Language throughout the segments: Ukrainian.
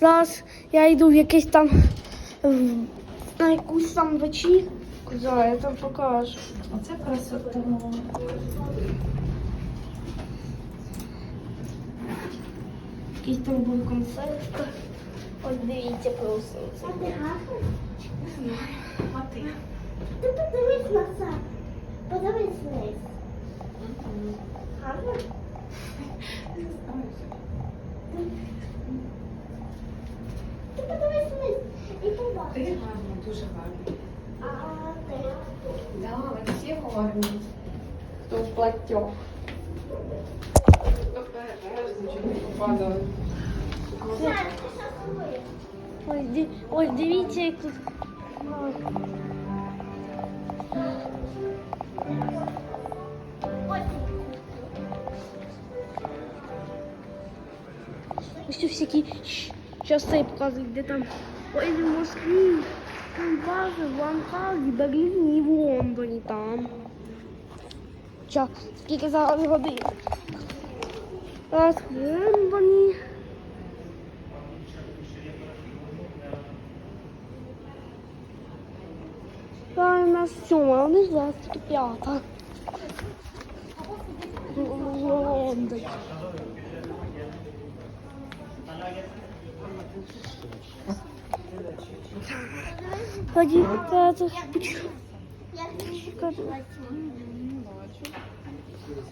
Зараз я йду в якийсь там на якусь там вечірку. Зараз я там покажу. Оце красота. Якийсь там був концерт. Ось дивіться просто. А ти гарно? А ти? Ти подивись на це. Подивись вниз. Гарно? Ти гарна, дуже гарна. А ти? Да, ви всі гарні. Хто в платтях. Обережно, щоб не попадали. Сядь, ти що робиш? Ось, ди- ось дивіться, як тут. Ось тут всякі часи показують, де там. Oi, mosquinho. Não passa, vamos fazer bagulho o ombro, então. Tchau. O que que essa hora vai abrir? Nossa, Anthony. Ai, mas senhora, não gosto de piada. Não, não, não, não. Як Кажу.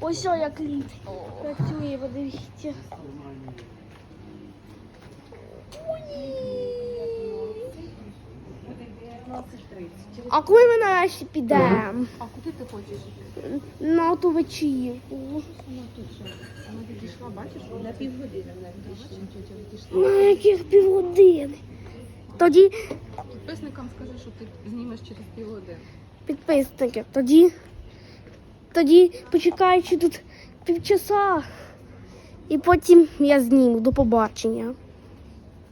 Ось як лід. Працює, подивіться. А коли ми нарешті підемо? А куди ти хочеш? На ту вечірку. Вона тут же. Вона відійшла, бачиш, на півгодини вона відійшла. Тетя відійшла. На яких півгодини. Тоді Підписникам скажи, що ти знімеш через півгодини. підписники. Тоді, тоді почекаючи тут півчаса. І потім я зніму. До побачення.